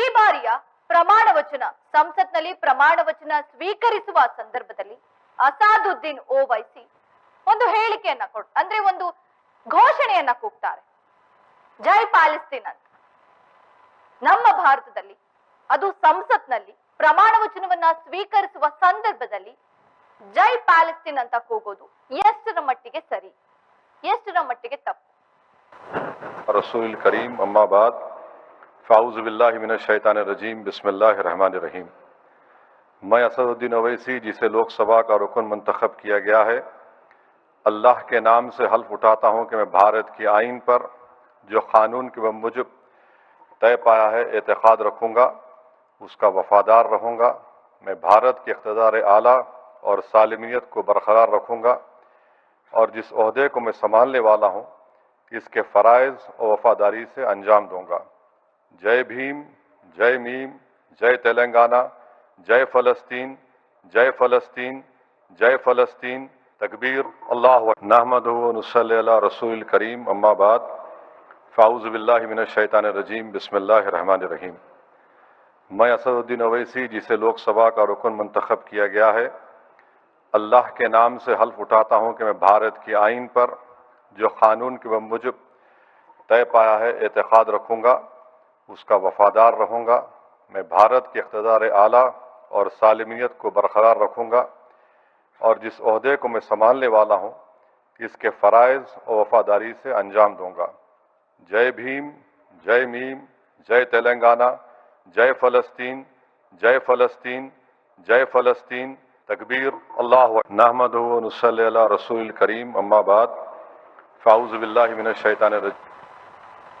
ಈ ಬಾರಿಯ ಪ್ರಮಾಣ ವಚನ, ಸಂಸತ್ನಲ್ಲಿ ಪ್ರಮಾಣ ವಚನ ಸ್ವೀಕರಿಸುವ ಸಂದರ್ಭದಲ್ಲಿ ಅಸಾದುದ್ದೀನ್ ಓವೈಸಿ ಒಂದು ಹೇಳಿಕೆಯನ್ನ ಕೊಡ್, ಅಂದ್ರೆ ಒಂದು ಘೋಷಣೆಯನ್ನ ಕೂಗ್ತಾರೆ. ಜೈ ಪ್ಯಾಲೆಸ್ತೀನ್ ಅಂತ. ನಮ್ಮ ಭಾರತದಲ್ಲಿ, ಅದು ಸಂಸತ್ನಲ್ಲಿ ಪ್ರಮಾಣ ವಚನವನ್ನ ಸ್ವೀಕರಿಸುವ ಸಂದರ್ಭದಲ್ಲಿ ಜೈ ಪ್ಯಾಲೆಸ್ತೀನ್ ಅಂತ ಕೂಗೋದು ಎಷ್ಟರ ಮಟ್ಟಿಗೆ ಸರಿ, ಎಷ್ಟರ ಮಟ್ಟಿಗೆ ತಪ್ಪು? فاؤز باللہ من الشیطان الرجیم، بسم اللہ الرحمن الرحیم۔ میں اسد الدین اویسی، جسے لوک سبھا کا رکن منتخب کیا گیا ہے، اللہ کے نام سے حلف اٹھاتا ہوں کہ میں بھارت کی آئین پر، جو قانون کے مجب طے پایا ہے، اعتقاد رکھوں گا، اس کا وفادار رہوں گا۔ میں بھارت کے اقتدار اعلیٰ اور سالمیت کو برقرار رکھوں گا۔ اور جس عہدے کو میں سنبھالنے والا ہوں، اس کے فرائض اور وفاداری سے انجام دوں گا۔ جے بھیم، جے میم، جے تلنگانہ، جے فلسطین جے فلسطین جے فلسطین۔ تکبیر اللہ نحمد نصلی اللہ رسول کریم اما بعد۔ فاؤز باللہ من الشیطان الرجیم، بسم اللہ الرحمن الرحیم۔ میں اسد الدین اویسی، جسے لوک سبھا کا رکن منتخب کیا گیا ہے، اللہ کے نام سے حلف اٹھاتا ہوں کہ میں بھارت کی آئین پر جو قانون کے بموجب طے پایا ہے، اعتقاد رکھوں گا۔ اس کا وفادار رہوں گا، میں بھارت کے اقتدار اعلیٰ اور سالمیت کو برقرار رکھوں گا اور جس عہدے کو میں سنبھالنے والا ہوں، اس کے فرائض اور وفاداری سے انجام دوں گا۔ جے بھیم، جے میم، جے تلنگانہ، جے فلسطین جے فلسطین جے فلسطین۔ تکبیر اللہ نحمد نصلی اللہ رسول الکریم، اما بعد فاؤز باللہ من الشیطان الرجیم۔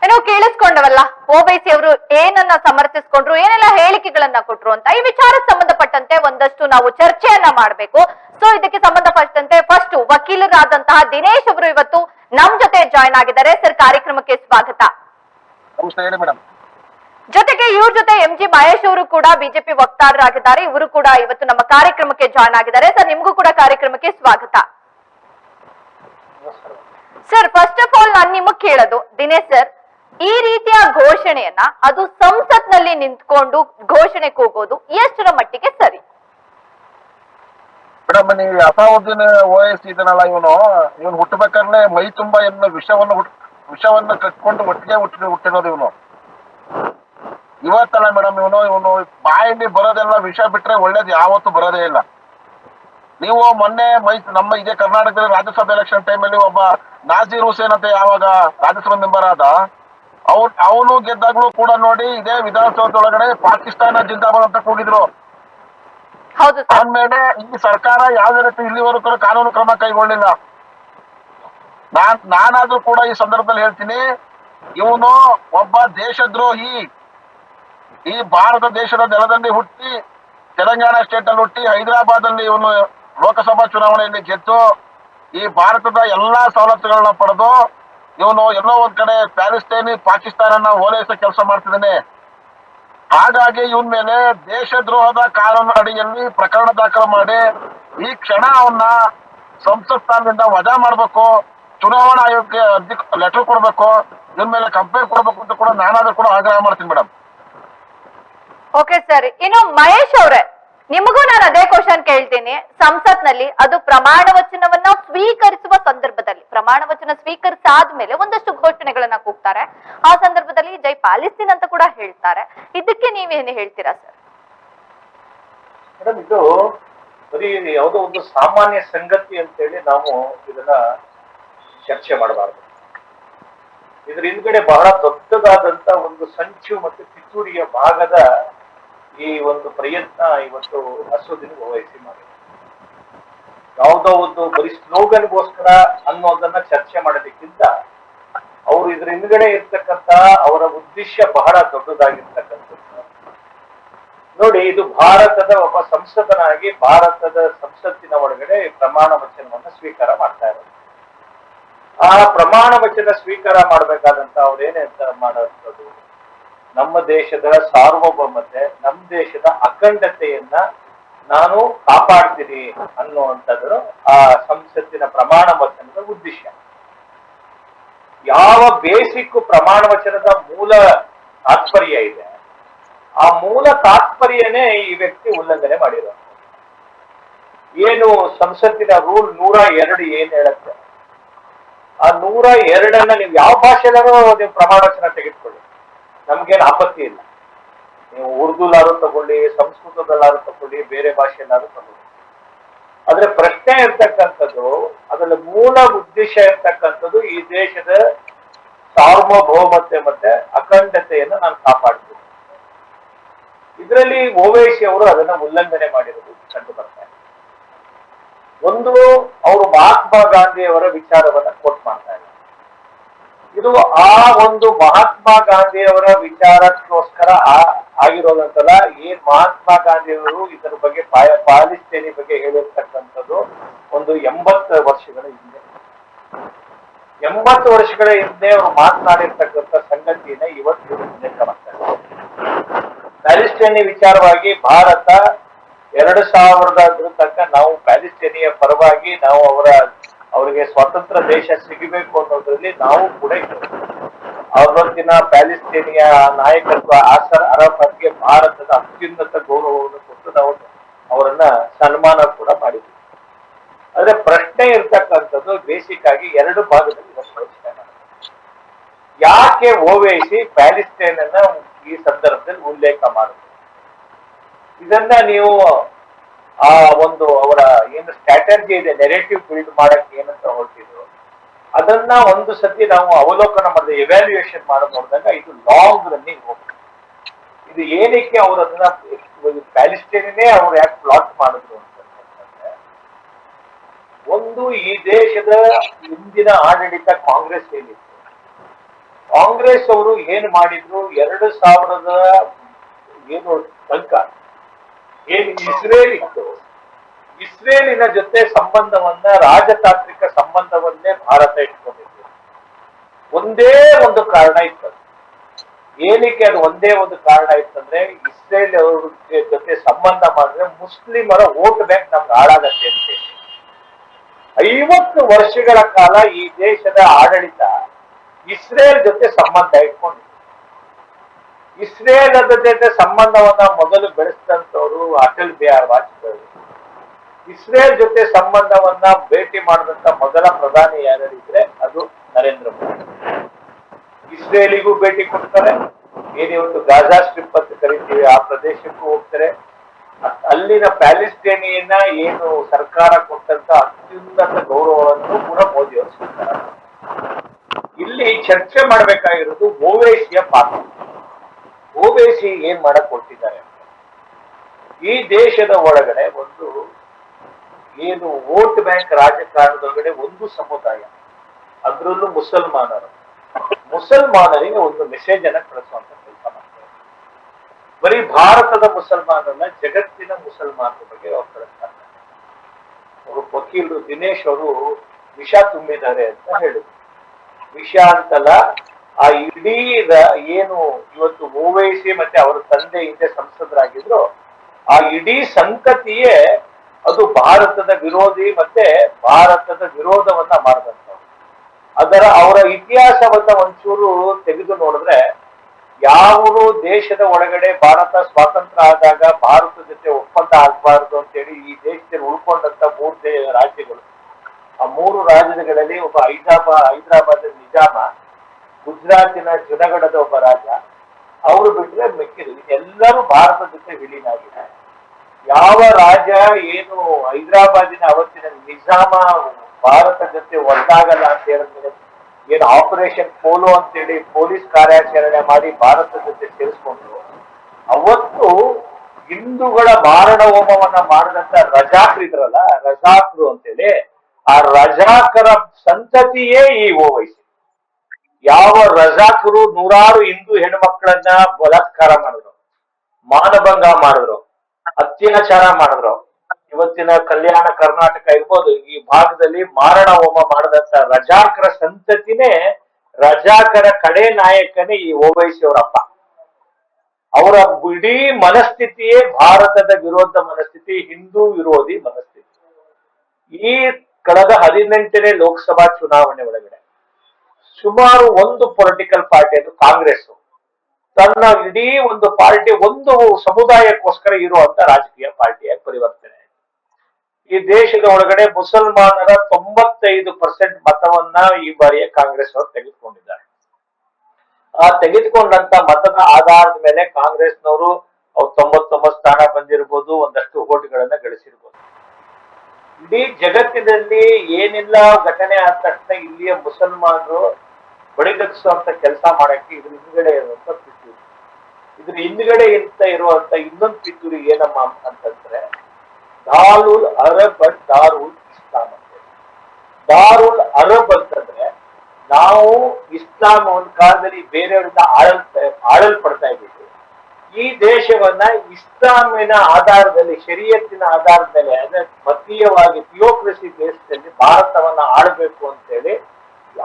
ಏನೋ ಕೇಳಿಸ್ಕೊಂಡವಲ್ಲ ಓಬೈಸಿ ಅವರು ಏನನ್ನ ಸಮರ್ಥಿಸ್ಕೊಂಡ್ರು ಏನೆಲ್ಲ ಹೇಳಿಕೆಗಳನ್ನ ಕೊಟ್ರು ಅಂತ ಈ ವಿಚಾರಕ್ಕೆ ಸಂಬಂಧಪಟ್ಟಂತೆ ಒಂದಷ್ಟು ನಾವು ಚರ್ಚೆಯನ್ನ ಮಾಡಬೇಕು. ಸೊ ಇದಕ್ಕೆ ಸಂಬಂಧಪಟ್ಟಂತೆ ಫಸ್ಟ್ ವಕೀಲರಾದಂತಹ ದಿನೇಶ್ ಅವರು ಇವತ್ತು ನಮ್ ಜೊತೆ ಜಾಯ್ನ್ ಆಗಿದ್ದಾರೆ. ಸರ್ ಕಾರ್ಯಕ್ರಮಕ್ಕೆ ಸ್ವಾಗತ. ಜೊತೆಗೆ ಇವ್ರ ಜೊತೆ ಎಂ ಜಿ ಮಹೇಶ್ ಅವರು ಕೂಡ ಬಿಜೆಪಿ ವಕ್ತಾರರಾಗಿದ್ದಾರೆ. ಇವರು ಕೂಡ ಇವತ್ತು ನಮ್ಮ ಕಾರ್ಯಕ್ರಮಕ್ಕೆ ಜಾಯ್ನ್ ಆಗಿದ್ದಾರೆ. ಸರ್ ನಿಮ್ಗೂ ಕೂಡ ಕಾರ್ಯಕ್ರಮಕ್ಕೆ ಸ್ವಾಗತ. ಸರ್ ಫಸ್ಟ್ ಆಫ್ ಆಲ್ ನಾನು ನಿಮಗ್ ಕೇಳೋದು. ದಿನೇಶ್ ಸರ್ ಈ ರೀತಿಯ ಘೋಷಣೆಯನ್ನ ಅದು ಸಂಸತ್ನಲ್ಲಿ ನಿಂತ್ಕೊಂಡು ಘೋಷಣೆ ಕೂಗೋದು ಎಷ್ಟರ ಮಟ್ಟಿಗೆ ಸರಿ. ಮೇಡಮ್ ನೀವು ಅಸಾವುದ್ದೀನ್ ಓಎಸ್ ಎಸ್ ಇದನ್ನಲ್ಲ ಇವನು. ಇವನು ಹುಟ್ಟಬೇಕಾದ್ರೆ ಮೈ ತುಂಬಾ ಎನ್ನು ವಿಷವನ್ನು ವಿಷವನ್ನ ಕಟ್ಕೊಂಡು ಒಟ್ಟಿಗೆ ಹುಟ್ಟಿ, ಹುಟ್ಟಿರೋದು ಇವನು. ಇವತ್ತಲ್ಲ ಮೇಡಮ್ ಇವನು ಇವನು ಬಾಯಲ್ಲಿ ಬರೋದೆಲ್ಲ ವಿಷ ಬಿಟ್ರೆ ಒಳ್ಳೇದು, ಯಾವತ್ತೂ ಬರೋದೇ ಇಲ್ಲ. ನೀವು ಮೊನ್ನೆ ಮೈ, ನಮ್ಮ ಇದೇ ಕರ್ನಾಟಕದಲ್ಲಿ ರಾಜ್ಯಸಭೆ ಎಲೆಕ್ಷನ್ ಟೈಮಲ್ಲಿ ಒಬ್ಬ ನಾಜೀರ್ ಹುಸೇನ್ ಅಂತ ಯಾವಾಗ ರಾಜ್ಯಸಭಾ ಮೆಂಬರ್ ಆದ ಅವ್ರು ಅವನು ಗೆದ್ದಾಗ್ಲೂ ಕೂಡ ನೋಡಿ ಇದೇ ವಿಧಾನಸೌಧದೊಳಗಡೆ ಪಾಕಿಸ್ತಾನ ಜಿಂದಾಬಾದ್ ಅಂತ ಕೂಗಿದ್ರು. ಅಂದ್ಮೇಲೆ ಈ ಸರ್ಕಾರ ಯಾವುದೇ ರೀತಿ ಇಲ್ಲಿವರೆಗೂ ಕಾನೂನು ಕ್ರಮ ಕೈಗೊಳ್ಳಿಲ್ಲ. ನಾನ್ ನಾನಾದ್ರೂ ಕೂಡ ಈ ಸಂದರ್ಭದಲ್ಲಿ ಹೇಳ್ತೀನಿ ಇವನು ಒಬ್ಬ ದೇಶದ್ರೋಹಿ. ಈ ಭಾರತ ದೇಶದ ನೆಲದಲ್ಲಿ ಹುಟ್ಟಿ ತೆಲಂಗಾಣ ಸ್ಟೇಟ್ ಅಲ್ಲಿ ಹುಟ್ಟಿ ಹೈದರಾಬಾದ್ ಅಲ್ಲಿ ಇವನು ಲೋಕಸಭಾ ಚುನಾವಣೆಯಲ್ಲಿ ಗೆದ್ದು ಈ ಭಾರತದ ಎಲ್ಲಾ ಸವಲತ್ತುಗಳನ್ನ ಪಡೆದು ಇವನು ಎಲ್ಲೋ ಒಂದ್ ಕಡೆ ಪ್ಯಾಲೆಸ್ತೇನಿ ಪಾಕಿಸ್ತಾನನ ಓಲೈಸೋ ಕೆಲಸ ಮಾಡ್ತಿದ್ದಾನೆ. ಹಾಗಾಗಿ ಇವನ್ ಮೇಲೆ ದೇಶದ್ರೋಹದ ಕಾನೂನು ಅಡಿಯಲ್ಲಿ ಪ್ರಕರಣ ದಾಖಲು ಮಾಡಿ ಈ ಕ್ಷಣ ಅವನ್ನ ಸಂಸತ್ ಸ್ಥಾನದಿಂದ ವಜಾ ಮಾಡ್ಬೇಕು. ಚುನಾವಣಾ ಆಯೋಗಕ್ಕೆ ಅರ್ಜಿ ಲೆಟರ್ ಕೊಡ್ಬೇಕು. ಇವನ್ ಮೇಲೆ ಕಂಪ್ಲೇಂಟ್ ಕೊಡ್ಬೇಕು ಅಂತ ಕೂಡ ನಾನಾದ್ರೂ ಕೂಡ ಆಗ್ರಹ ಮಾಡ್ತೀನಿ ಮೇಡಮ್ ಓಕೆ ಸರಿ ಇನ್ನು ಮಹೇಶ್ ಅವ್ರೆ ನಿಮಗೂ ನಾನು ಅದೇ ಕ್ವಶನ್ ಕೇಳ್ತೀನಿ. ಸಂಸತ್ನಲ್ಲಿ ಅದು ಪ್ರಮಾಣ ವಚನವನ್ನ ಸ್ವೀಕರಿಸುವ ಸಂದರ್ಭದಲ್ಲಿ, ಪ್ರಮಾಣ ವಚನ ಸ್ವೀಕರಿಸಾದ್ಮೇಲೆ ಒಂದಷ್ಟು ಘೋಷಣೆಗಳನ್ನ ಕೂಗ್ತಾರೆ. ಆ ಸಂದರ್ಭದಲ್ಲಿ ಜೈ ಪಾಲಿಸ್ತೀನ್ ಅಂತ ಕೂಡ ಹೇಳ್ತಾರೆ. ಇದಕ್ಕೆ ನೀವೇನು ಹೇಳ್ತೀರಾ ಸರ್? ಇದು ಬರೀ ಯಾವುದೋ ಒಂದು ಸಾಮಾನ್ಯ ಸಂಗತಿ ಅಂತೇಳಿ ನಾವು ಇದನ್ನ ಚರ್ಚೆ ಮಾಡಬಾರ್ದು. ಇದ್ರ ಹಿಂದ್ಗಡೆ ಬಹಳ ದೊಡ್ಡದಾದಂತ ಒಂದು ಸಂಚು ಮತ್ತು ಪಿತೂರಿಯ ಭಾಗದ ಈ ಒಂದು ಪ್ರಯತ್ನ ಇವತ್ತು ಅಸೋದಿನ ವಹಿಸಿ ಮಾಡಿದೆ ಯಾವುದೋ ಒಂದು ಬರೀ ಸ್ಲೋಗನ್ಗೋಸ್ಕರ ಅನ್ನೋದನ್ನ ಚರ್ಚೆ ಮಾಡೋದಕ್ಕಿಂತ ಅವರು ಇದ್ರ ಹಿಂದ್ಗಡೆ ಇರ್ತಕ್ಕಂತ ಅವರ ಉದ್ದೇಶ ಬಹಳ ದೊಡ್ಡದಾಗಿರ್ತಕ್ಕಂಥದ್ದು. ನೋಡಿ, ಇದು ಭಾರತದ ಒಬ್ಬ ಸಂಸದನಾಗಿ ಭಾರತದ ಸಂಸತ್ತಿನ ಒಳಗಡೆ ಪ್ರಮಾಣ ವಚನವನ್ನು ಸ್ವೀಕಾರ ಮಾಡ್ತಾ ಇರೋದು. ಆ ಪ್ರಮಾಣ ವಚನ ಸ್ವೀಕಾರ ಮಾಡ್ಬೇಕಾದಂತ ಅವ್ರು ಅಂತ ಮಾಡೋದು ನಮ್ಮ ದೇಶದ ಸಾರ್ವಭೌಮತೆ, ನಮ್ಮ ದೇಶದ ಅಖಂಡತೆಯನ್ನ ನಾನು ಕಾಪಾಡ್ತೀನಿ ಅನ್ನುವಂಥದ್ದು ಆ ಸಂಸತ್ತಿನ ಪ್ರಮಾಣ ವಚನದ ಉದ್ದೇಶ. ಯಾವ ಬೇಸಿಕ್ ಪ್ರಮಾಣ ವಚನದ ಮೂಲ ತಾತ್ಪರ್ಯ ಇದೆ, ಆ ಮೂಲ ತಾತ್ಪರ್ಯನೇ ಈ ವ್ಯಕ್ತಿ ಉಲ್ಲಂಘನೆ ಮಾಡಿರೋ. ಏನು ಸಂಸತ್ತಿನ ರೂಲ್ ನೂರ ಎರಡು ಏನ್ ಹೇಳುತ್ತೆ? ಆ ನೂರ ಎರಡನ್ನ ನೀವು ಯಾವ ಭಾಷೆಯಾದರೂ ನೀವು ಪ್ರಮಾಣ ವಚನ ತೆಗೆದುಕೊಳ್ಳಿ. ನಮ್ಗೇನು ಆಪತ್ತಿ ಇಲ್ಲ. ನೀವು ಉರ್ದುಲಾರು ತಗೊಳ್ಳಿ, ಸಂಸ್ಕೃತದಲ್ಲಾರು ತಗೊಳ್ಳಿ, ಬೇರೆ ಭಾಷೆಯಲ್ಲಾರು ತಗೊಳ್ಳಿ. ಆದ್ರೆ ಪ್ರಶ್ನೆ ಇರ್ತಕ್ಕಂಥದ್ದು ಅದರ ಮೂಲ ಉದ್ದೇಶ ಇರ್ತಕ್ಕಂಥದ್ದು ಈ ದೇಶದ ಸಾರ್ವಭೌಮತೆ ಮತ್ತೆ ಅಖಂಡತೆಯನ್ನು ನಾನು ಕಾಪಾಡ್ತೀನಿ. ಇದರಲ್ಲಿ ಓವೈಸಿ ಅವರು ಅದನ್ನ ಉಲ್ಲಂಘನೆ ಮಾಡಿರೋದು ಕಂಡು ಬರ್ತಾರೆ ಒಂದು, ಅವರು ಮಹಾತ್ಮ ಗಾಂಧಿಯವರ ವಿಚಾರವನ್ನ ಕೋಟ್ ಮಾಡ್ತಾ ಇದ್ದಾರೆ. ಇದು ಆ ಒಂದು ಮಹಾತ್ಮ ಗಾಂಧಿಯವರ ವಿಚಾರಕ್ಕೋಸ್ಕರ ಆಗಿರೋದಂತಲ್ಲ. ಏನ್ ಮಹಾತ್ಮ ಗಾಂಧಿಯವರು ಇದರ ಬಗ್ಗೆ ಪಾಲಿಸ್ತೇನೆ ಬಗ್ಗೆ ಹೇಳಿರ್ತಕ್ಕಂಥದ್ದು ಒಂದು ಎಂಬತ್ತು ವರ್ಷಗಳ ಹಿಂದೆ. ಎಂಬತ್ತು ವರ್ಷಗಳ ಹಿಂದೆ ಅವರು ಮಾತನಾಡಿರ್ತಕ್ಕಂಥ ಸಂಗತಿಯನ್ನ ಇವತ್ತು ಮುಂದೆ ಮಾಡ್ತಾರೆ. ಪ್ಯಾಲಿಸ್ಟೈನಿ ವಿಚಾರವಾಗಿ ಭಾರತ ಎರಡು ಸಾವಿರದ ತನಕ ನಾವು ಪ್ಯಾಲಿಸ್ಟೇನಿಯ ಪರವಾಗಿ ನಾವು ಅವರ ಅವರಿಗೆ ಸ್ವತಂತ್ರ ದೇಶ ಸಿಗಬೇಕು ಅನ್ನೋದ್ರಲ್ಲಿ ನಾವು ಕೂಡ. ಅವತ್ತಿನ ಪ್ಯಾಲಿಸ್ತೀನಿಯ ನಾಯಕತ್ವ, ಆಸರ್ ಅರಾಫತ್ಗೆ ಭಾರತದ ಅತ್ಯುನ್ನತ ಗೌರವವನ್ನು ಕೊಟ್ಟು ನಾವು ಅವರನ್ನ ಸನ್ಮಾನ ಕೂಡ ಮಾಡಿದ್ವಿ. ಆದ್ರೆ ಪ್ರಶ್ನೆ ಇರ್ತಕ್ಕಂಥದ್ದು ಬೇಸಿಕ್ ಆಗಿ ಎರಡು ಭಾಗದಲ್ಲಿ ಯಾಕೆ ಓವೈಸಿ ಪ್ಯಾಲಿಸ್ಟೈನ್ ಈ ಸಂದರ್ಭದಲ್ಲಿ ಉಲ್ಲೇಖ ಮಾಡುದು ಇದನ್ನ ನೀವು ಆ ಒಂದು ಅವರ ಏನು ಸ್ಟ್ರಾಟರ್ಜಿ ಇದೆ ನೆರೇಟಿವ್ ಬಿಲ್ಡ್ ಮಾಡಕ್ ಏನಂತ ಹೊರಟಿದ್ರು. ಅದನ್ನ ಒಂದು ಸತಿ ನಾವು ಅವಲೋಕನ ಮಾಡಿದ ಎವ್ಯಾಲ್ಯೂಯೇಷನ್ ಮಾಡೋದು ನೋಡಿದಾಗ ಇದು ಲಾಂಗ್ ರನ್ನಿಂಗ್ ಹೋಗ್ತದೆ ಇದು ಏನಕ್ಕೆ ಅವರು ಅದನ್ನ ಪ್ಯಾಲಿಸ್ಟೈನೇ ಅವ್ರು ಯಾಕೆ ಪ್ಲಾಟ್ ಮಾಡಿದ್ರು ಅಂತ ಒಂದು ಈ ದೇಶದ ಹಿಂದಿನ ಆಡಳಿತ ಕಾಂಗ್ರೆಸ್ ಏನಿತ್ತು, ಕಾಂಗ್ರೆಸ್ ಅವರು ಏನ್ ಮಾಡಿದ್ರು, ಎರಡು ಸಾವಿರದ ಏನು ತನಕ ಏನು ಇಸ್ರೇಲ್ ಇತ್ತು ಇಸ್ರೇಲಿನ ಜೊತೆ ಸಂಬಂಧವನ್ನ ರಾಜತಾಂತ್ರಿಕ ಸಂಬಂಧವನ್ನೇ ಭಾರತ ಇಟ್ಕೊಂಡಿತ್ತು ಒಂದೇ ಒಂದು ಕಾರಣ ಇತ್ತು. ಏನಕ್ಕೆ ಅದು ಒಂದೇ ಒಂದು ಕಾರಣ ಇತ್ತಂದ್ರೆ ಇಸ್ರೇಲ್ ಅವ್ರ ಜೊತೆ ಸಂಬಂಧ ಮಾಡಿದ್ರೆ ಮುಸ್ಲಿಮರ ವೋಟ್ ಬ್ಯಾಂಕ್ ನಮ್ಗೆ ಹಾಳಾಗತ್ತೆ ಅಂತ ಹೇಳಿ. ಐವತ್ತು ವರ್ಷಗಳ ಕಾಲ ಈ ದೇಶದ ಆಡಳಿತ ಇಸ್ರೇಲ್ ಜೊತೆ ಸಂಬಂಧ ಇಟ್ಕೊಂಡಿತ್ತು. ಇಸ್ರೇಲ್ ಜೊತೆ ಸಂಬಂಧವನ್ನ ಮೊದಲು ಬೆಳೆಸಿದಂಥವ್ರು ಅಟಲ್ ಬಿಹಾರ್ ವಾಜಪೇಯಿ. ಇಸ್ರೇಲ್ ಜೊತೆ ಸಂಬಂಧವನ್ನ ಭೇಟಿ ಮಾಡಿದಂತ ಮೊದಲ ಪ್ರಧಾನಿ ಯಾರಿದ್ರೆ ಅದು ನರೇಂದ್ರ ಮೋದಿ. ಇಸ್ರೇಲಿಗೂ ಭೇಟಿ ಕೊಡ್ತಾರೆ. ಏನಿವತ್ತು ಗಾಜಾ ಸ್ಟ್ರಿಪ್ ಅಂತ ಕರಿತೀವಿ, ಆ ಪ್ರದೇಶಕ್ಕೂ ಹೋಗ್ತಾರೆ. ಅಲ್ಲಿನ ಪ್ಯಾಲಿಸ್ಟೇನಿಯನ್ನ ಏನು ಸರ್ಕಾರ ಕೊಟ್ಟಂತ ಅತ್ಯುನ್ನತ ಗೌರವವನ್ನು ಕೂಡ ಮೋದಿ ಅವರು ಇಲ್ಲಿ ಚರ್ಚೆ ಮಾಡಬೇಕಾಗಿರೋದು ಓವೈಸಿಯ ಪಾತ್ರ. ಓವೈಸಿ ಏನ್ ಮಾಡಕ್ ಕೊಟ್ಟಿದ್ದಾರೆ ಈ ದೇಶದ ಒಳಗಡೆ ಒಂದು ಏನು ವೋಟ್ ಬ್ಯಾಂಕ್ ರಾಜಕಾರಣದೊಳಗಡೆ ಒಂದು ಸಮುದಾಯ, ಅದರಲ್ಲೂ ಮುಸಲ್ಮಾನರು. ಮುಸಲ್ಮಾನರಿಗೆ ಒಂದು ಮೆಸೇಜ್ ಅನ್ನ ಕಳಿಸುವಂತ ಕೆಲಸ ಮಾಡ್ತಾರೆ ಬರೀ ಭಾರತದ ಮುಸಲ್ಮಾನರನ್ನ ಜಗತ್ತಿನ ಮುಸಲ್ಮಾನರ ಬಗ್ಗೆ ಅವ್ರು ಕಳಿಸ್ತಾರೆ. ಅವರು ವಕೀಲರು ದಿನೇಶ್ ಅವರು ವಿಷ ತುಂಬಿದ್ದಾರೆ ಅಂತ ಹೇಳಿದ್ರು. ವಿಷ ಅಂತಲ್ಲ ಆ ಇಡೀ ಏನು ಇವತ್ತು ಓವೈಸಿ ಮತ್ತೆ ಅವರ ತಂದೆ ಹಿಂದೆ ಸಂಸದರಾಗಿದ್ರು, ಆ ಇಡೀ ಸಂತತಿಯೇ ಅದು ಭಾರತದ ವಿರೋಧಿ ಮತ್ತೆ ಭಾರತದ ವಿರೋಧವನ್ನ ಮಾಡಿದಂಥವ್ರು. ಅದರ ಅವರ ಇತಿಹಾಸವನ್ನ ಒಂಚೂರು ತೆಗೆದು ನೋಡಿದ್ರೆ ಯಾವೂ ದೇಶದ ಒಳಗಡೆ ಭಾರತ ಸ್ವಾತಂತ್ರ್ಯ ಆದಾಗ ಭಾರತ ಜೊತೆ ಒಪ್ಪಂದ ಆಗಬಾರದು ಅಂತೇಳಿ ಈ ದೇಶದಲ್ಲಿ ಉಳ್ಕೊಂಡಂತ ಮೂರು ರಾಜ್ಯಗಳು, ಆ ಮೂರು ರಾಜ್ಯಗಳಲ್ಲಿ ಒಬ್ಬ ಹೈದರಾಬಾದ್ ಹೈದರಾಬಾದ್ ನಿಜಾಮ ಗುಜರಾತಿನ ಜುನಗಢದ ಒಬ್ಬ ರಾಜ, ಅವರು ಬಿಟ್ರೆ ಮಿಕ್ಕಿದ್ರು ಎಲ್ಲರೂ ಭಾರತ ಜೊತೆ ವಿಲೀನ ಆಗಿದ್ದಾರೆ ಯಾವ ರಾಜ ಏನು ಹೈದರಾಬಾದಿನ ಅವತ್ತಿನ ನಿಜಾಮ ಭಾರತ ಜೊತೆ ಒಂದಾಗಲ್ಲ ಅಂತ ಹೇಳಿದ್ರೆ ಏನು ಆಪರೇಷನ್ ಪೋಲೋ ಅಂತೇಳಿ ಪೊಲೀಸ್ ಕಾರ್ಯಾಚರಣೆ ಮಾಡಿ ಭಾರತ ಜೊತೆ ಸೇರಿಸ್ಕೊಂಡ್ರು ಅವತ್ತು ಹಿಂದೂಗಳ ಮಾರಣ ಹೋಮವನ್ನ ಮಾಡಿದಂತ ರಜಾಕ್ರು ಇದ್ರಲ್ಲ, ರಜಾಕ್ರು ಅಂತೇಳಿ ಆ ರಜಾಕರ ಸಂತತಿಯೇ ಈ ಓವೈಸಿ. ಯಾವ ರಜಾಕರು ನೂರಾರು ಹಿಂದೂ ಹೆಣ್ಮಕ್ಳನ್ನ ಬಲಾತ್ಕಾರ ಮಾಡಿದ್ರು, ಮಾನಭಂಗ ಮಾಡಿದ್ರು, ಅತ್ಯಾಚಾರ ಮಾಡಿದ್ರು. ಇವತ್ತಿನ ಕಲ್ಯಾಣ ಕರ್ನಾಟಕ ಇರ್ಬೋದು, ಈ ಭಾಗದಲ್ಲಿ ಮಾರಣ ಹೋಮ ಮಾಡಿದಂತ ರಜಾಕರ ಸಂತತಿನೇ ರಜಾಕರ ಕಡೆ ನಾಯಕನೇ ಈ ಅವರಪ್ಪ. ಅವರ ಇಡೀ ಮನಸ್ಥಿತಿಯೇ ಭಾರತದ ವಿರೋಧ ಮನಸ್ಥಿತಿ, ಹಿಂದೂ ವಿರೋಧಿ ಮನಸ್ಥಿತಿ. ಈ ಕಳೆದ ಹದಿನೆಂಟನೇ ಲೋಕಸಭಾ ಚುನಾವಣೆ ಒಳಗಡೆ ಸುಮಾರು ಒಂದು ಪೊಲಿಟಿಕಲ್ ಪಾರ್ಟಿ ಅದು ಕಾಂಗ್ರೆಸ್ ತನ್ನ ಇಡೀ ಒಂದು ಪಾರ್ಟಿ ಒಂದು ಸಮುದಾಯಕ್ಕೋಸ್ಕರ ಇರುವಂತ ರಾಜಕೀಯ ಪಾರ್ಟಿಯಾಗಿ ಪರಿವರ್ತನೆ ಈ ದೇಶದ ಒಳಗಡೆ ಮುಸಲ್ಮಾನರ ತೊಂಬತ್ತೈದು ಪರ್ಸೆಂಟ್ ಮತವನ್ನ ಈ ಬಾರಿಯ ಕಾಂಗ್ರೆಸ್ ಅವರು ತೆಗೆದುಕೊಂಡಿದ್ದಾರೆ. ಆ ತೆಗೆದುಕೊಂಡಂತ ಮತದ ಆಧಾರದ ಮೇಲೆ ಕಾಂಗ್ರೆಸ್ನವರು ಅವ್ರು ತೊಂಬತ್ತೊಂಬತ್ತು ಸ್ಥಾನ ಬಂದಿರ್ಬೋದು, ಒಂದಷ್ಟು ಓಟ್ಗಳನ್ನ ಗಳಿಸಿರ್ಬೋದು. ಇಡೀ ಜಗತ್ತಿನಲ್ಲಿ ಏನೆಲ್ಲ ಘಟನೆ ಆದ ತಕ್ಷಣ ಇಲ್ಲಿಯ ಮುಸಲ್ಮಾನರು ಬಡಿದಗಿಸುವಂತ ಕೆಲಸ ಮಾಡಕ್ಕೆ ಇದ್ರ ಹಿಂದ್ಗಡೆ ಇರುವಂತ ಪಿತೂರಿ. ಇದ್ರ ಹಿಂದ್ಗಡೆ ಇಂತ ಇರುವಂತ ಇನ್ನೊಂದು ಪಿತೂರಿ ಏನಮ್ಮ ಅಂತಂದ್ರೆ ದಾರುಲ್ ಅರಬ್ ಅಂಡ್ ದಾರುಲ್ ಇಸ್ಲಾಂ ಅಂತ. ದಾರುಲ್ ಅರಬ್ ಅಂತಂದ್ರೆ ನಾವು ಇಸ್ಲಾಂ ಒಂದ್ ಕಾಲದಲ್ಲಿ ಬೇರೆಯವರಿಂದ ಆಳಲ್ ಆಳಲ್ಪಡ್ತಾ ಇದ್ದೀವಿ. ಈ ದೇಶವನ್ನ ಇಸ್ಲಾಮಿನ ಆಧಾರದಲ್ಲಿ, ಶರೀಯತ್ತಿನ ಆಧಾರದಲ್ಲಿ, ಅಂದ್ರೆ ಮತೀಯವಾಗಿ ಥಿಯೋಕ್ರಸಿ ದೇಶದಲ್ಲಿ ಭಾರತವನ್ನ ಆಳಬೇಕು ಅಂತೇಳಿ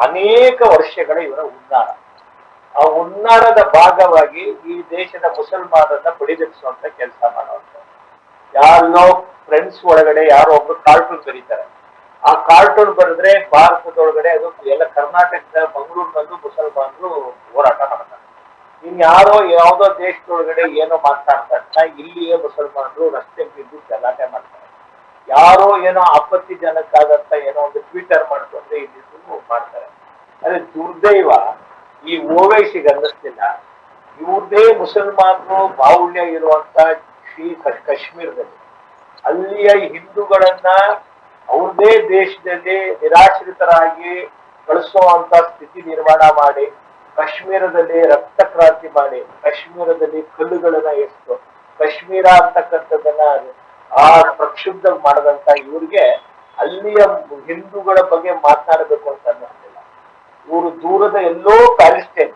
ಅನೇಕ ವರ್ಷಗಳ ಇವರ ಉನ್ನಾರ. ಆ ಉನ್ನಾರದ ಭಾಗವಾಗಿ ಈ ದೇಶದ ಮುಸಲ್ಮಾನರನ್ನ ಬಡಿದೆಬ್ಸುವಂತ ಕೆಲಸ ಮಾಡುವಂತ. ಯಾರೋ ಫ್ರೆಂಡ್ಸ್ ಒಳಗಡೆ ಯಾರೋ ಒಬ್ರು ಕಾರ್ಟೂನ್ ಬರೀತಾರೆ. ಆ ಕಾರ್ಟೂನ್ ಬರೆದ್ರೆ ಭಾರತದೊಳಗಡೆ ಅದು ಎಲ್ಲ ಕರ್ನಾಟಕದ ಮಂಗಳೂರಿನಲ್ಲೂ ಮುಸಲ್ಮಾನರು ಹೋರಾಟ ಮಾಡ್ತಾರೆ. ಇನ್ ಯಾರೋ ಯಾವ್ದೋ ದೇಶದೊಳಗಡೆ ಏನೋ ಮಾತಾಡ್ತಾ ಇಲ್ಲಿಯೇ ಮುಸಲ್ಮಾನರು ರಸ್ತೆ ಬಿದ್ದು ಗಲಾಟೆ ಮಾಡ್ತಾರೆ. ಯಾರೋ ಏನೋ ಆಪತ್ತಿಜನಕ್ಕಾಗಂತ ಏನೋ ಒಂದು ಟ್ವಿಟರ್ ಮಾಡ್ಕೊಂಡು ಇಲ್ಲಿ ಮಾಡ್ತಾರೆ. ಅದೇ ದುರ್ದೈವ ಈ ಓವೈಸಿಗೆ ಅನ್ನಿಸ್ತಿಲ್ಲ. ಇವ್ರದೇ ಮುಸಲ್ಮಾನರು ಬಾಹುಳ್ಯ ಇರುವಂತ ಶ್ರೀ ಕಾಶ್ಮೀರದಲ್ಲಿ. ಅಲ್ಲಿಯ ಹಿಂದೂಗಳನ್ನ ಅವ್ರದೇ ದೇಶದಲ್ಲಿ ನಿರಾಶ್ರಿತರಾಗಿ ಕಳಿಸುವಂತ ಸ್ಥಿತಿ ನಿರ್ಮಾಣ ಮಾಡಿ, ಕಾಶ್ಮೀರದಲ್ಲಿ ರಕ್ತ ಕ್ರಾಂತಿ ಮಾಡಿ, ಕಾಶ್ಮೀರದಲ್ಲಿ ಕಲ್ಲುಗಳನ್ನ ಎಸ್ತು. ಕಾಶ್ಮೀರ ಅಂತಕ್ಕಂಥದ್ದನ್ನ ಆ ಪ್ರಕ್ಷುಬ್ಧ ಮಾಡದಂತ ಇವ್ರಿಗೆ ಅಲ್ಲಿಯ ಹಿಂದೂಗಳ ಬಗ್ಗೆ ಮಾತನಾಡಬೇಕು ಅಂತ ಅನ್ನಿಸ್ತಿಲ್ಲ. ಇವರು ದೂರದ ಎಲ್ಲೋ ಪ್ಯಾಲಿಸ್ಟೈನ್.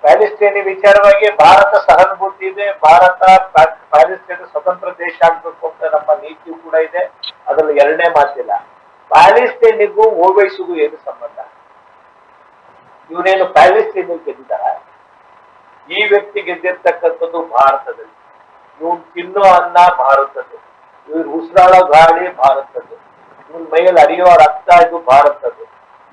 ಪ್ಯಾಲಿಸ್ಟೈನಿ ವಿಚಾರವಾಗಿ ಭಾರತ ಸಹಾನುಭೂತಿ ಇದೆ, ಭಾರತ ಪ್ಯಾ- ಪ್ಯಾಲಿಸ್ಟೈನ್ ಸ್ವತಂತ್ರ ದೇಶ ಆಗ್ಬೇಕು ಅಂತ ನಮ್ಮ ನೀತಿಯೂ ಕೂಡ ಇದೆ. ಅದರಲ್ಲಿ ಎರಡನೇ ಮಾತಿಲ್ಲ. ಪ್ಯಾಲಿಸ್ಟೈನಿಗೂ ಓವೈಸಿಗೂ ಏನು ಸಂಬಂಧ? ಇವನೇನು ಪ್ಯಾಲಿಸ್ಟೈನ್ ಗೆದ್ದಿದ್ದಾರ? ಈ ವ್ಯಕ್ತಿ ಗೆದ್ದಿರ್ತಕ್ಕಂಥದ್ದು ಭಾರತದಲ್ಲಿ. ಇವನ್ ತಿನ್ನೋ ಅನ್ನ ಭಾರತದ್ದು ಇವ್ರು ಉಸಿರಾಡೋ ಗಾಳಿ ಭಾರತದ್ದು. ಇವನ್ ಮೈಯಲ್ಲಿ ಅರಿಯೋ ರಕ್ತ ಇದು ಭಾರತದ್ದು.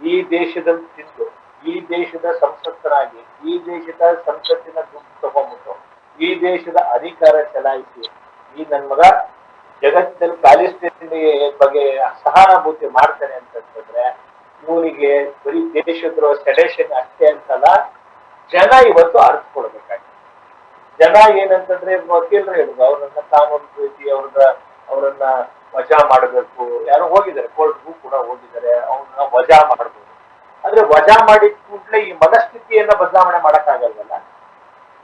ಈ ದೇಶದಲ್ಲಿ ತಿಂದು, ಈ ದೇಶದ ಸಂಸತ್ತರಾಗಿ, ಈ ದೇಶದ ಸಂಸತ್ತಿನ ದುಡ್ಡು ತಗೊಂಡ್ಬಿಟ್ಟು, ಈ ದೇಶದ ಅಧಿಕಾರ ಚಲಾಯಿಸಿ, ಈ ನನ್ನ ಮಗ ಜಗತ್ತಲ್ಲಿ ಪ್ಯಾಲಿಸ್ಟೈನ್ ಬಗ್ಗೆ ಸಹಾನುಭೂತಿ ಮಾಡ್ತಾನೆ ಅಂತಂತಂದ್ರೆ, ಇವನಿಗೆ ಬರೀ ದೇಶದ್ರೋ ಸೆಡೆಷನ್ ಅಷ್ಟೇ ಅಂತಲ್ಲ, ಜನ ಇವತ್ತು ಅರ್ಥಕೊಳ್ಬೇಕಾಗಿದೆ ಜನ ಏನಂತಂದ್ರೆ ವಕೀಲರು ಹೇಳುದು, ಅವ್ರನ್ನ ಕಾನೂನು ಪ್ರೀತಿ ಅವ್ರನ್ನ ಅವರನ್ನ ವಜಾ ಮಾಡಬೇಕು. ಯಾರೋ ಹೋಗಿದ್ದಾರೆ ಕೋರ್ಟ್ಗೂ ಕೂಡ ಹೋಗಿದ್ದಾರೆ, ಅವ್ರನ್ನ ವಜಾ ಮಾಡಬಹುದು ಆದ್ರೆ ವಜಾ ಮಾಡಿದ ಕೂಡಲೇ ಈ ಮನಸ್ಥಿತಿಯನ್ನ ಬದಲಾವಣೆ ಮಾಡಕ್ಕಾಗಲ್ವಲ್ಲ?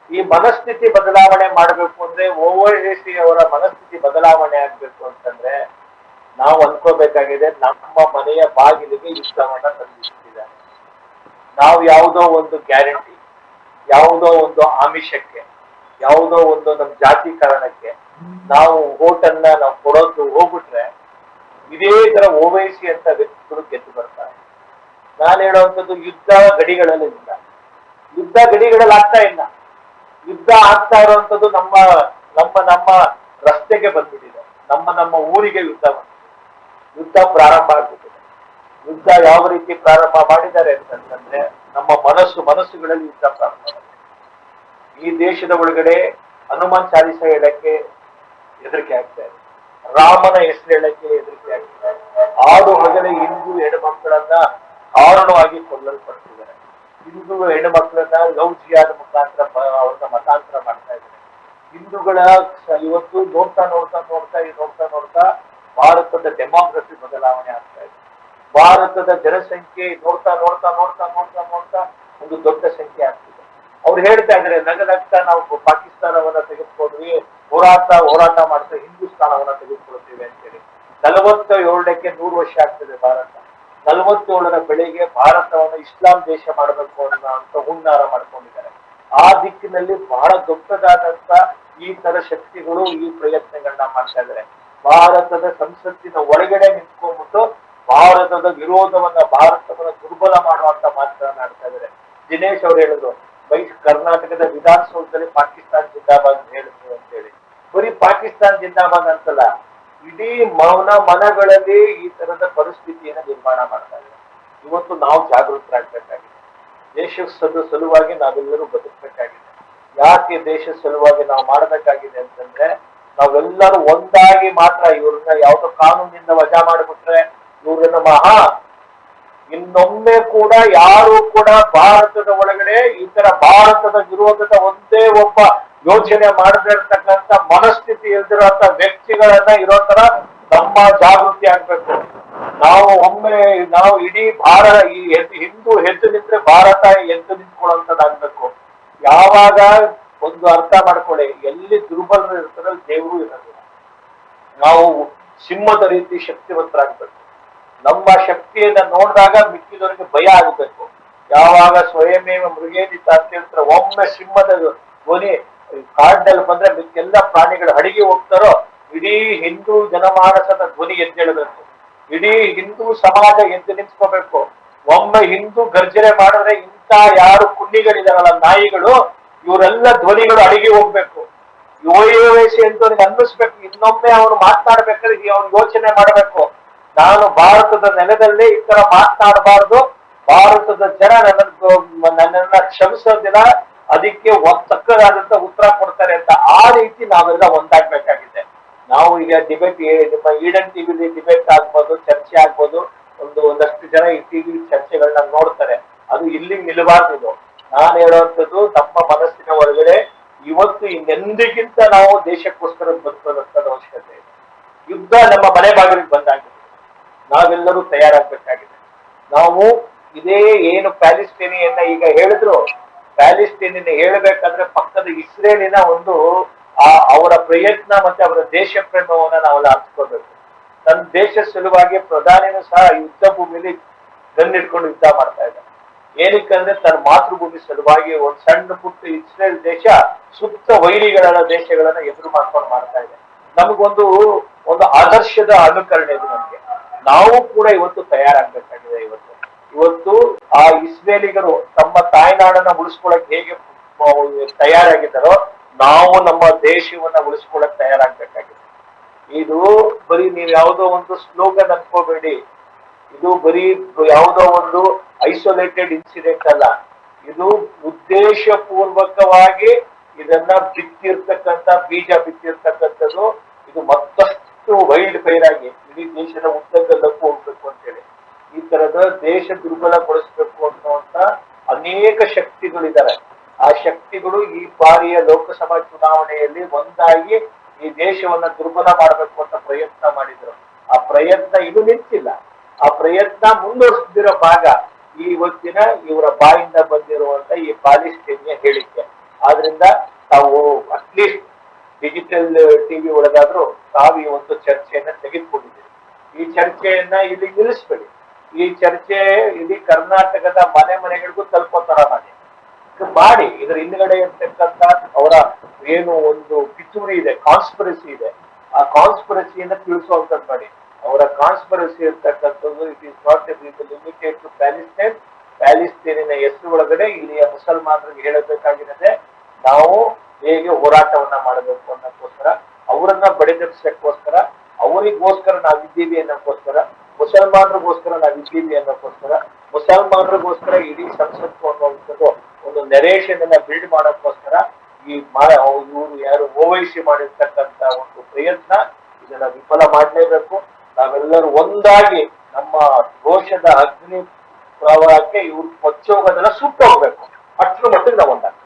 ಈ ಮನಸ್ಥಿತಿ ಬದಲಾವಣೆ ಮಾಡಬೇಕು ಅಂದ್ರೆ ಓವೈಸಿ ಅವರ ಮನಸ್ಥಿತಿ ಬದಲಾವಣೆ ಆಗ್ಬೇಕು ಅಂತಂದ್ರೆ ನಾವು ಅನ್ಕೋಬೇಕಾಗಿದೆ, ನಮ್ಮ ಮನೆಯ ಬಾಗಿಲಿಗೆ ಇಷ್ಟವನ್ನ ತಂದಿಟ್ಟಿದ್ದಾರೆ. ನಾವು ಯಾವುದೋ ಒಂದು ಗ್ಯಾರಂಟಿ, ಯಾವುದೋ ಒಂದು ಆಮಿಷಕ್ಕೆ ಯಾವುದೋ ಒಂದು ನಮ್ಮ ಜಾತಿ ಕಾರಣಕ್ಕೆ ನಾವು ಓಟನ್ನ ನಾವು ಕೊಡೋದು ಹೋಗ್ಬಿಟ್ರೆ ಇದೇ ತರ ಓವೈಸಿ ಅಂತ ವ್ಯಕ್ತಿಗಳು ಗೆದ್ದು ಬರ್ತಾರೆ. ನಾನು ಹೇಳುವಂಥದ್ದು ಯುದ್ಧ ಗಡಿಗಳಲ್ಲಿ ಇಲ್ಲ. ಯುದ್ಧ ಗಡಿಗಳಲ್ಲಿ ಆಗ್ತಾ ಇಲ್ಲ. ಯುದ್ಧ ಆಗ್ತಾ ಇರುವಂತದ್ದು ನಮ್ಮ ನಮ್ಮ ನಮ್ಮ ರಸ್ತೆಗೆ ಬಂದ್ಬಿಟ್ಟಿದೆ. ನಮ್ಮ ನಮ್ಮ ಊರಿಗೆ ಯುದ್ಧ ಬಂದಿದೆ. ಯುದ್ಧ ಪ್ರಾರಂಭ ಆಗ್ಬಿಟ್ಟಿದೆ. ಯುದ್ಧ ಯಾವ ರೀತಿ ಪ್ರಾರಂಭ ಮಾಡಿದ್ದಾರೆ ಅಂತಂದ್ರೆ ನಮ್ಮ ಮನಸ್ಸು ಮನಸ್ಸುಗಳಲ್ಲಿ ಯುದ್ಧ ಪ್ರಾರಂಭ. ಈ ದೇಶದ ಒಳಗಡೆ ಹನುಮಾನ್ ಚಾಲಿಸ ಹೇಳಕ್ಕೆ ಹೆದರಿಕೆ ಆಗ್ತಾ ಇದೆ. ರಾಮನ ಹೆಸರು ಹೇಳಕ್ಕೆ ಹೆದರಿಕೆ ಆಗ್ತಾ ಇದೆ. ಆಡು, ಹಗಲೇ ಹಿಂದೂ ಹೆಣ್ಮಕ್ಕಳನ್ನ ಕಾರಣವಾಗಿ ಕೊಲ್ಲಲ್ಪಡ್ತಿದ್ದಾರೆ. ಹಿಂದೂ ಹೆಣ್ಣುಮಕ್ಕಳನ್ನ ಲವ್ ಜಿಯಾದ ಮುಖಾಂತರ ಅವ್ರನ್ನ ಮತಾಂತರ ಮಾಡ್ತಾ ಇದ್ದಾರೆ. ಹಿಂದೂಗಳ ಇವತ್ತು ನೋಡ್ತಾ ನೋಡ್ತಾ ನೋಡ್ತಾ ನೋಡ್ತಾ ನೋಡ್ತಾ ಭಾರತದ ಡೆಮಾಕ್ರಸಿ ಬದಲಾವಣೆ ಆಗ್ತಾ ಇದೆ. ಭಾರತದ ಜನಸಂಖ್ಯೆ ನೋಡ್ತಾ ನೋಡ್ತಾ ನೋಡ್ತಾ ನೋಡ್ತಾ ನೋಡ್ತಾ ಒಂದು ದೊಡ್ಡ ಸಂಖ್ಯೆ ಆಗ್ತಿದೆ. ಅವ್ರು ಹೇಳ್ತಾ ಇದ್ರೆ ನಗದಾಗ್ತಾ ನಾವು ಪಾಕಿಸ್ತಾನವನ್ನ ತೆಗೆದುಕೊಂಡ್ವಿ, ಹೋರಾಟ ಹೋರಾಟ ಮಾಡ್ತಾ ಹಿಂದೂಸ್ತಾನವನ್ನ ತೆಗೆದುಕೊಳ್ತೇವೆ ಅಂತ ಹೇಳಿ ನಲವತ್ತ ಏಳಕ್ಕೆ ನೂರು ವರ್ಷ ಆಗ್ತದೆ ಭಾರತ. ನಲವತ್ತೇಳರ ಬೆಳಿಗ್ಗೆ ಭಾರತವನ್ನು ಇಸ್ಲಾಂ ದೇಶ ಮಾಡಬೇಕು ಅನ್ನೋ ಅಂತ ಹುನ್ನಾರ ಮಾಡ್ಕೊಂಡಿದ್ದಾರೆ. ಆ ದಿಕ್ಕಿನಲ್ಲಿ ಬಹಳ ದೊಡ್ಡದಾದಂತ ಈ ತರ ಶಕ್ತಿಗಳು ಈ ಪ್ರಯತ್ನಗಳನ್ನ ಮಾಡ್ತಾ ಇದ್ದಾರೆ. ಭಾರತದ ಸಂಸತ್ತಿನ ಒಳಗಡೆ ನಿಂತ್ಕೊಂಡ್ಬಿಟ್ಟು ಭಾರತದ ವಿರೋಧವನ್ನ ಭಾರತವನ್ನ ದುರ್ಬಲ ಮಾಡುವಂತ ಮಾತನ್ನ ಆಡ್ತಾ ಇದ್ದಾರೆ. ದಿನೇಶ್ ಅವ್ರು ಹೇಳಿದ್ರು ಬೈ ಕರ್ನಾಟಕದ ವಿಧಾನಸೌಧದಲ್ಲಿ ಪಾಕಿಸ್ತಾನ ಜಿಂದಾಬಾದ್ ಅಂತ ಹೇಳಿದ್ರು ಅಂತ ಹೇಳಿ. ಬರೀ ಪಾಕಿಸ್ತಾನ ಜಿಂದಾಬಾದ್ ಅಂತಲ್ಲ, ಇಡೀ ಮೌನ ಮನಗಳಲ್ಲಿ ಈ ತರದ ಪರಿಸ್ಥಿತಿಯನ್ನು ನಿರ್ಮಾಣ ಮಾಡ್ತಾ ಇದೆ ಇವತ್ತು ನಾವು ಜಾಗೃತರಾಗಬೇಕಾಗಿದೆ. ದೇಶ ಸಲುವಾಗಿ ನಾವೆಲ್ಲರೂ ಬದುಕಬೇಕಾಗಿದೆ. ಯಾಕೆ ದೇಶ ಸಲುವಾಗಿ ನಾವು ಮಾಡಬೇಕಾಗಿದೆ ಅಂತಂದ್ರೆ, ನಾವೆಲ್ಲರೂ ಒಂದಾಗಿ ಮಾತ್ರ ಇವ್ರನ್ನ ಯಾವುದೋ ಕಾನೂನಿಂದ ವಜಾ ಮಾಡಿಬಿಟ್ರೆ ಇವ್ರನ್ನ ಮಹಾ ಇನ್ನೊಮ್ಮೆ ಕೂಡ ಯಾರು ಕೂಡ ಭಾರತದ ಒಳಗಡೆ ಈ ತರ ಭಾರತದ ವಿರೋಧದ ಒಂದೇ ಒಬ್ಬ ಯೋಚನೆ ಮಾಡದೇ ಮನಸ್ಥಿತಿ ಇಲ್ದಿರೋಂತ ವ್ಯಕ್ತಿಗಳನ್ನ ಇರೋ ತರ ನಮ್ಮ ಜಾಗೃತಿ ಆಗ್ಬೇಕು. ನಾವು ಒಮ್ಮೆ ನಾವು ಇಡೀ ಭಾರತ ಈ ಹಿಂದೂ ಎದ್ದು ನಿಂತ್ರೆ ಭಾರತ ಎದ್ದು ನಿಂತ್ಕೊಳ್ಳುವಂತದ್ದಾಗ್ಬೇಕು ಯಾವಾಗ ಒಂದು ಅರ್ಥ ಮಾಡ್ಕೊಳ್ಳಿ, ಎಲ್ಲಿ ದುರ್ಬಲರು ಇರ್ತಾರೆ ದೇವರು ಇರೋದಿಲ್ಲ. ನಾವು ಸಿಂಹದ ರೀತಿ ಶಕ್ತಿವಂತರಾಗ್ಬೇಕು. ನಮ್ಮ ಶಕ್ತಿಯನ್ನ ನೋಡಿದಾಗ ಮಿಕ್ಕಿದವರಿಗೆ ಭಯ ಆಗಬೇಕು ಯಾವಾಗ ಸ್ವಯಮೇವ ಮೃಗೇದಿ ಹೇಳ್ತಾರೆ ಒಮ್ಮೆ ಸಿಂಹದ ಧ್ವನಿ ಕಾಡಲ್ಲಿ ಬಂದ್ರೆ ಮಿಕ್ಕೆಲ್ಲ ಪ್ರಾಣಿಗಳು ಅಡಿಗೆ ಹೋಗ್ತಾರೋ, ಇಡೀ ಹಿಂದೂ ಜನಮಾನಸದ ಧ್ವನಿ ಎದ್ದೇಳಬೇಕು ಇಡೀ ಹಿಂದೂ ಸಮಾಜ ಎದ್ದು ನಿಂತ್ಕೋಬೇಕು. ಒಮ್ಮೆ ಹಿಂದೂ ಗರ್ಜನೆ ಮಾಡಿದ್ರೆ ಇಂಥ ಯಾರು ಕುಣ್ಣಿಗಳಿದಾರಲ್ಲ, ನಾಯಿಗಳು, ಇವರೆಲ್ಲ ಧ್ವನಿಗಳು ಅಡಿಗೆ ಹೋಗ್ಬೇಕು. ವಯಸ್ಸಿ ಅಂತ ಅನ್ನಿಸ್ಬೇಕು. ಇನ್ನೊಮ್ಮೆ ಅವನು ಮಾತನಾಡ್ಬೇಕಾದ್ರೆ ಅವನು ಯೋಚನೆ ಮಾಡಬೇಕು. ನಾನು ಭಾರತದ ನೆಲದಲ್ಲಿ ಈ ತರ ಮಾತನಾಡಬಾರದು. ಭಾರತದ ಜನ ನನ್ನ ನನ್ನನ್ನ ಕ್ಷಮಿಸೋದಿಲ್ಲ ಅದಕ್ಕೆ ತಕ್ಕದಾದಂತ ಉತ್ತರ ಕೊಡ್ತಾರೆ ಅಂತ ಆ ರೀತಿ ನಾವೆಲ್ಲ ಒಂದಾಗ್ಬೇಕಾಗಿದೆ. ನಾವು ಈಗ ಡಿಬೇಟ್ ನಿಮ್ಮ ಈಡನ್ ಟಿವಿಲಿ ಡಿಬೇಟ್ ಆಗ್ಬೋದು, ಚರ್ಚೆ ಆಗ್ಬೋದು. ಒಂದು ಒಂದಷ್ಟು ಜನ ಈ ಟಿವಿ ಚರ್ಚೆಗಳನ್ನ ನೋಡ್ತಾರೆ. ಅದು ಇಲ್ಲಿ ನಿಲ್ಲಬಾರ್ದು ನಾನು ಹೇಳುವಂಥದ್ದು ನಮ್ಮ ಮನಸ್ಸಿನ ಒಳಗಡೆ ಇವತ್ತು ಇನ್ನೆಂದಿಗಿಂತ ನಾವು ದೇಶಕ್ಕೋಸ್ಕರ ಬದುಕೋದಂತದ ಅವಶ್ಯಕತೆ ಇದೆ. ಯುದ್ಧ ನಮ್ಮ ಮನೆ ಬಾಗಿಲಿಗೆ ಬಂದಾಗಿದೆ. ನಾವೆಲ್ಲರೂ ತಯಾರಾಗಬೇಕಾಗಿದೆ. ನಾವು ಇದೇ ಏನು ಪ್ಯಾಲಿಸ್ಟೀನಿಯನ್ನ ಈಗ ಹೇಳಿದ್ರು ಪ್ಯಾಲಿಸ್ಟೀನಿನ ಹೇಳಬೇಕಾದ್ರೆ ಪಕ್ಕದ ಇಸ್ರೇಲಿನ ಒಂದು, ಆ, ಅವರ ಪ್ರಯತ್ನ ಮತ್ತೆ ಅವರ ದೇಶ ಪ್ರೇಮವನ್ನ ನಾವೆಲ್ಲ ಹಂಚ್ಕೊಳ್ಬೇಕು. ತನ್ನ ದೇಶ ಸಲುವಾಗಿ ಪ್ರಧಾನಿನೂ ಸಹ ಯುದ್ಧ ಭೂಮಿಯಲ್ಲಿ ಗನ್ನಿಟ್ಕೊಂಡು ಯುದ್ಧ ಮಾಡ್ತಾ ಇದ್ದಾರೆ. ಏನಕ್ಕಂದ್ರೆ ತನ್ನ ಮಾತೃಭೂಮಿ ಸಲುವಾಗಿ ಒಂದು ಸಣ್ಣ ಪುಟ್ಟ ಇಸ್ರೇಲ್ ದೇಶ ಸುತ್ತ ವೈರಿಗಳ ದೇಶಗಳನ್ನ ಎದುರು ಮಾಡ್ಕೊಂಡು ಮಾಡ್ತಾ ಇದೆ. ನಮಗೊಂದು, ಒಂದು ಆದರ್ಶದ ಅನುಕರಣೆ ಇದೆ ನಮ್ಗೆ. ನಾವು ಕೂಡ ಇವತ್ತು ತಯಾರಾಗಬೇಕಾಗಿದೆ ಇವತ್ತು. ಇವತ್ತು ಆ ಇಸ್ರೇಲಿಗರು ತಮ್ಮ ತಾಯ್ನಾಡನ್ನ ಉಳಿಸ್ಕೊಳಕ್ ಹೇಗೆ ತಯಾರಾಗಿದ್ದಾರೋ ನಾವು ನಮ್ಮ ದೇಶವನ್ನ ಉಳಿಸ್ಕೊಳಕ್ ತಯಾರಾಗಬೇಕಾಗಿದೆ. ಇದು ಬರೀ ನೀವು ಯಾವುದೋ ಒಂದು ಸ್ಲೋಗನ್ ಅನ್ಕೋಬೇಡಿ. ಇದು ಬರೀ ಯಾವುದೋ ಒಂದು ಐಸೋಲೇಟೆಡ್ ಇನ್ಸಿಡೆಂಟ್ ಅಲ್ಲ. ಇದು ಉದ್ದೇಶಪೂರ್ವಕವಾಗಿ ಇದನ್ನ ಬಿತ್ತಿರ್ತಕ್ಕಂಥ ಬೀಜ ಬಿತ್ತಿರ್ತಕ್ಕಂಥದ್ದು ಇದು ಮತ್ತಷ್ಟು ವೈಲ್ಡ್ ಫೈರ್ ಆಗಿ ಇಡೀ ದೇಶದ ಉದ್ದಗಲಕ್ಕೂ ಹೋಗ್ಬೇಕು ಅಂತೇಳಿ. ಈ ತರದ ದೇಶ ದುರ್ಬಲಗೊಳಿಸ್ಬೇಕು ಅನ್ನುವಂತ ಅನೇಕ ಶಕ್ತಿಗಳಿದ್ದಾರೆ ಆ ಶಕ್ತಿಗಳು ಈ ಬಾರಿಯ ಲೋಕಸಭಾ ಚುನಾವಣೆಯಲ್ಲಿ ಒಂದಾಗಿ ಈ ದೇಶವನ್ನ ದುರ್ಬಲ ಮಾಡಬೇಕು ಅಂತ ಪ್ರಯತ್ನ ಮಾಡಿದ್ರು. ಆ ಪ್ರಯತ್ನ ಇದು ನಿಂತಿಲ್ಲ. ಆ ಪ್ರಯತ್ನ ಮುಂದುವರಿಸ್ತಿರೋ ಭಾಗ ಈ ಇವತ್ತಿನ ಇವರ ಬಾಯಿಂದ ಬಂದಿರುವಂತ ಈ ಪಾಲಿಸ್ಟೀನಿಯ ಹೇಳಿಕೆ. ಆದ್ರಿಂದ ತಾವು ಅಟ್ಲೀಸ್ಟ್ ಡಿಜಿಟಲ್ ಟಿವಿ ಒಳಗಾದ್ರೂ ತಾವು ಈ ಒಂದು ಚರ್ಚೆಯನ್ನ ಚರ್ಚೆಯನ್ನ ಇಲ್ಲಿ ನಿಲ್ಲಿಸ್ಬೇಡಿ. ಈ ಚರ್ಚೆ ಇಡೀ ಕರ್ನಾಟಕದ ಮನೆ ಮನೆಗಳಿಗೂ ತಲುಪೋ ತರ ಮಾಡಿ. ಮಾಡಿ, ಇದರ ಹಿಂದ್ಗಡೆ ಇರ್ತಕ್ಕಂತ ಅವರ ಏನು ಒಂದು ಪಿತೂರಿ ಇದೆ ಕಾನ್ಸ್ಪರಸಿ ಇದೆ. ಆ ಕಾನ್ಸ್ಪರಸಿಯನ್ನ ತಿಳಿಸುವಂತದ್ದು ಮಾಡಿ. ಅವರ ಕಾನ್ಸ್ಪರಸಿ ಇರ್ತಕ್ಕಂಥದ್ದು it is not limited to Palestine ಪ್ಯಾಲಿಸ್ತೀನಿನ ಹೆಸರು ಒಳಗಡೆ ಇಲ್ಲಿಯ ಮುಸಲ್ಮಾನರಿಗೆ ಹೇಳಬೇಕಾಗಿರದೆ, ನಾವು ಹೇಗೆ ಹೋರಾಟವನ್ನ ಮಾಡಬೇಕು ಅನ್ನೋಕ್ಕೋಸ್ಕರ, ಅವರನ್ನ ಬಡಿದೆಬ್ಸಕ್ಕೋಸ್ಕರ ಅವರಿಗೋಸ್ಕರ ನಾವಿದ್ದೀವಿ ಅನ್ನೋಕ್ಕೋಸ್ಕರ, ಮುಸಲ್ಮಾನರಿಗೋಸ್ಕರ ನಾವಿದ್ದೀವಿ ಅನ್ನೋಕ್ಕೋಸ್ಕರ, ಮುಸಲ್ಮಾನರಿಗೋಸ್ಕರ ಇಡೀ ಸಂಸತ್ತು ಅನ್ನುವಂಥದ್ದು ಒಂದು ನೆರೇಷನ್ ಅನ್ನ ಬಿಲ್ಡ್ ಮಾಡೋಕ್ಕೋಸ್ಕರ ಈ ಇವರು ಯಾರು ಓವೈಸಿ ಮಾಡಿರ್ತಕ್ಕಂತ ಒಂದು ಪ್ರಯತ್ನ ಇದನ್ನ ವಿಫಲ ಮಾಡಲೇಬೇಕು. ನಾವೆಲ್ಲರೂ ಒಂದಾಗಿ ನಮ್ಮ ದೋಷದ ಅಗ್ನಿ ಪ್ರವಾಹಕ್ಕೆ ಇವ್ರು ಕೊಚ್ಚೋಗೋದನ್ನ ಸುಟ್ಟೋಗ್ಬೇಕು. ಅಷ್ಟರ ಮಟ್ಟಿಗೆ ನಾವು ಒಂದಾಗ್ಬೇಕು